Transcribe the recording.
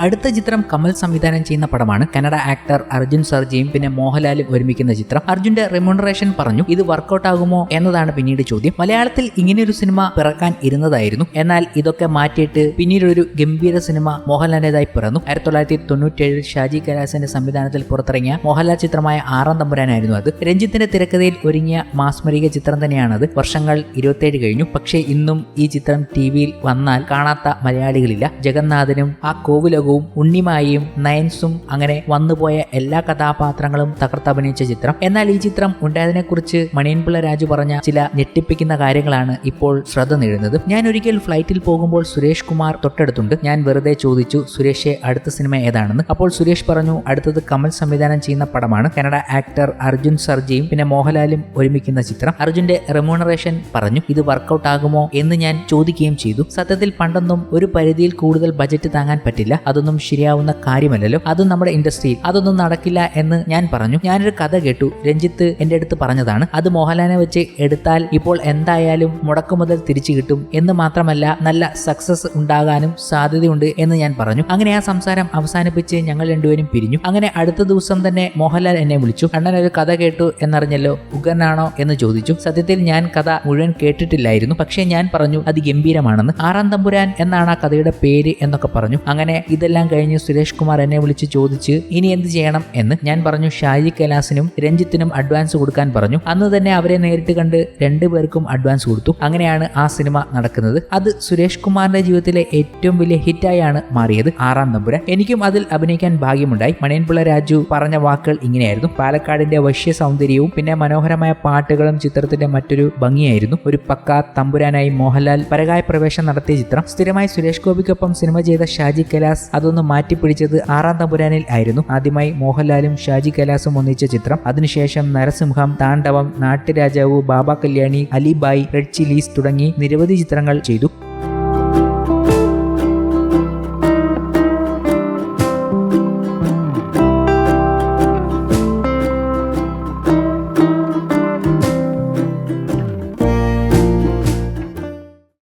അടുത്ത ചിത്രം കമൽ സംവിധാനം ചെയ്യുന്ന പടമാണ്. കന്നഡ ആക്ടർ അർജുൻ സർജയും പിന്നെ മോഹൻലാലും ഒരുമിക്കുന്ന ചിത്രം. അർജുന്റെ റെമ്യൂണറേഷൻ പറഞ്ഞു ഇത് വർക്കൗട്ട് ആകുമോ? എന്നതാണ് പിന്നീട് ചോദ്യം. മലയാളത്തിൽ ഇങ്ങനെയൊരു സിനിമ പിറക്കാൻ ഇരുന്നതായിരുന്നു. എന്നാൽ ഇതൊക്കെ മാറ്റിയിട്ട് പിന്നീട് ഒരു ഗംഭീര സിനിമ മോഹൻലാലിന്റേതായി പിറന്നു. ആയിരത്തി തൊള്ളായിരത്തി തൊണ്ണൂറ്റേഴിൽ ഷാജി കലാസിന്റെ സംവിധാനത്തിൽ പുറത്തിറങ്ങിയ മോഹൻലാൽ ചിത്രമായ ആറാം തമ്പുരാനായിരുന്നു അത്. രഞ്ജിത്തിന്റെ തിരക്കഥയിൽ ഒരുങ്ങിയ മാസ്മരിക ചിത്രം തന്നെയാണത്. വർഷങ്ങൾ ഇരുപത്തേഴ് കഴിഞ്ഞു. പക്ഷേ ഇന്നും ഈ ചിത്രം ടി വിയിൽ വന്നാൽ കാണാത്ത മലയാളികളില്ല. ജഗന്നാഥനും ആ കോവിലകവും ഉണ്ണിമായും നയൻസും അങ്ങനെ വന്നുപോയ എല്ലാ കഥാപാത്രങ്ങളും തകർത്തഭിനയിച്ച ചിത്രം. എന്നാൽ ഈ ചിത്രം ഉണ്ടായതിനെക്കുറിച്ച് മണിയൻപിള്ള രാജു പറഞ്ഞ ചില ഞെട്ടിപ്പിക്കുന്ന കാര്യങ്ങളാണ് ഇപ്പോൾ ശ്രദ്ധ നേടുന്നത്. ഞാൻ ഒരിക്കൽ ഫ്ലൈറ്റിൽ പോകുമ്പോൾ സുരേഷ് കുമാർ തൊട്ടടുത്തുണ്ട്. ഞാൻ വെറുതെ ചോദിച്ചു സുരേഷെ അടുത്ത സിനിമ ഏതാണെന്ന്? അപ്പോൾ സുരേഷ് പറഞ്ഞു അടുത്തത് കമൽ സംവിധാനം ചെയ്യുന്ന പടമാണ്. കന്നഡ ആക്ടർ അർജുൻ സർജിയും പിന്നെ മോഹൻലാലും ഒരുമിക്കുന്ന ചിത്രം. അർജുന്റെ റെമ്യൂണറേഷൻ പറഞ്ഞു ഇത് വർക്കൗട്ട് ആകുമോ? എന്ന് ഞാൻ ചോദിക്കുകയും ചെയ്തു. സത്യത്തിൽ പണ്ടൊന്നും ഒരു പരിധിയിൽ കൂടുതൽ ബജറ്റ് താങ്ങാൻ പറ്റില്ല. അതൊന്നും ശരിയാവുന്ന കാര്യമല്ലല്ലോ. അത് നമ്മുടെ ഇൻഡസ്ട്രിയിൽ അതൊന്നും നടക്കില്ല എന്ന് ഞാൻ പറഞ്ഞു. ഞാനൊരു കഥ കേട്ടു. രഞ്ജിത്ത് എന്റെ അടുത്ത് പറഞ്ഞതാണ്. അത് മോഹൻലാലിനെ വെച്ച് എടുത്താൽ ഇപ്പോൾ എന്തായാലും മുടക്കുമുതൽ തിരിച്ചു കിട്ടും എന്ന് മാത്രമല്ല നല്ല സക്സസ് ഉണ്ടാകാനും സാധ്യതയുണ്ട് എന്ന് ഞാൻ പറഞ്ഞു. അങ്ങനെ ആ സംസാരം അവസാനിപ്പിച്ച് ഞങ്ങൾ രണ്ടുപേരും പിരിഞ്ഞു. അങ്ങനെ അടുത്ത ദിവസം തന്നെ മോഹൻലാൽ എന്നെ വിളിച്ചു. അണ്ണൻ ഒരു കഥ കേട്ടു എന്നറിഞ്ഞല്ലോ? ഉഗ്രനാണോ? എന്ന് ചോദിച്ചു. സത്യത്തിൽ ഞാൻ കഥ മുഴുവൻ കേട്ടിട്ടില്ലായിരുന്നു. പക്ഷേ ഞാൻ പറഞ്ഞു അത് ഗംഭീരമാണെന്ന്. ആറാം തമ്പുരാൻ എന്നാണ് ആ കഥയുടെ പേര് എന്നൊക്കെ പറഞ്ഞു. അങ്ങനെ ഇതെല്ലാം കഴിഞ്ഞ് സുരേഷ് കുമാർ എന്നെ വിളിച്ച് ചോദിച്ച് ഇനി എന്ത് ചെയ്യണം? എന്ന് ഞാൻ പറഞ്ഞു ഷാജി കൈലാസിനും രഞ്ജിത്തിനും അഡ്വാൻസ് കൊടുക്കാൻ പറഞ്ഞു. അന്ന് തന്നെ അവരെ നേരിട്ട് കണ്ട് രണ്ടുപേർക്കും അഡ്വാൻസ് കൊടുത്തു. അങ്ങനെയാണ് ആ സിനിമ നടക്കുന്നത്. അത് സുരേഷ് കുമാറിന്റെ ജീവിതത്തിലെ ഏറ്റവും വലിയ ഹിറ്റായാണ് മാറിയത് ആറാം തമ്പുരാൻ. എനിക്കും അതിൽ അഭിനയിക്കാൻ ഭാഗ്യമുണ്ടായി. മണിയൻപിള്ള രാജു പറഞ്ഞ വാക്കുകൾ ഇങ്ങനെയായിരുന്നു. പാലക്കാടിന്റെ വശ്യ സൗന്ദര്യവും പിന്നെ മനോഹരമായ പാട്ടുകളും ചിത്രത്തിന്റെ മറ്റൊരു ഭംഗിയായിരുന്നു. ഒരു പക്ക തമ്പുരാനായി മോഹൻലാൽ പരകായ പ്രവേശം നടത്തിയ ചിത്രം. സ്ഥിരമായി സുരേഷ് ഗോപിക്കൊപ്പം സിനിമ ചെയ്ത ഷാജി കൈലാസ് അതൊന്ന് മാറ്റിപ്പിടിച്ചത് ആറാം തമ്പുരാനിൽ ആയിരുന്നു. ആദ്യമായി മോഹൻലാലും ഷാജി കൈലാസും ഒന്നിച്ച ചിത്രം. അതിനുശേഷം നരസിംഹം താണ്ഡവം നാട്ടുരാജാവ് ബാബ കല്യാണി അലിബായ് റെഡ് ചില്ലീസ് തുടങ്ങി നിരവധി ചിത്രങ്ങൾ ചെയ്തു.